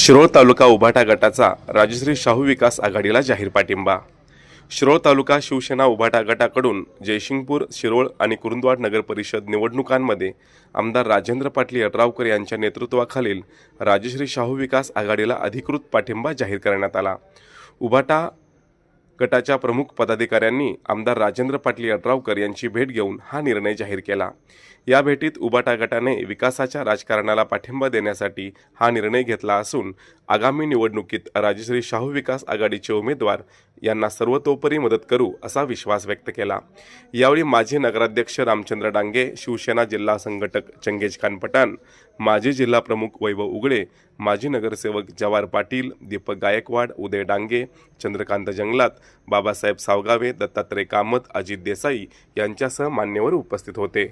शिरोळ तालुका उभाटा गटाचा राजश्री शाहू विकास आघाडीला जाहीर पाठिंबा. शिरोळ तालुका शिवसेना उभाटा गटाकडून जयसिंगपूर शिरोळ आणि कुरुंदवाड नगर परिषद निवडणुकांमध्ये आमदार राजेंद्र पाटील यड्रावकर यांच्या नेतृत्वाखालील राजश्री शाहू विकास आघाडीला अधिकृत पाठिंबा जाहीर करण्यात आला. उभाटा गटाच्या प्रमुख पदाधिकाऱ्यांनी आमदार राजेंद्र पाटील यड्रावकर यांची भेट घेऊन हा निर्णय जाहीर केला. या भेटीत उबाटा गटाने विकासाच्या राजकारणाला पाठिंबा देण्यासाठी हा निर्णय घेतला असून आगामी निवडणुकीत राजश्री शाहू विकास आघाडीचे उमेदवार यांना सर्वतोपरी मदत करू असा विश्वास व्यक्त केला. यावेळी माजी नगराध्यक्ष रामचंद्र डांगे शिवसेना जिल्हा संघटक चंगेज खान पठाण माजी जिल्हा प्रमुख वैभव उघडे माजी नगरसेवक जवार पाटील दीपक गायकवाड उदय डांगे चंद्रकांत जंगलात बाबासाहेब सावगावे दत्तात्रय कामत अजित देसाई यांच्यासह मान्यवर उपस्थित होते.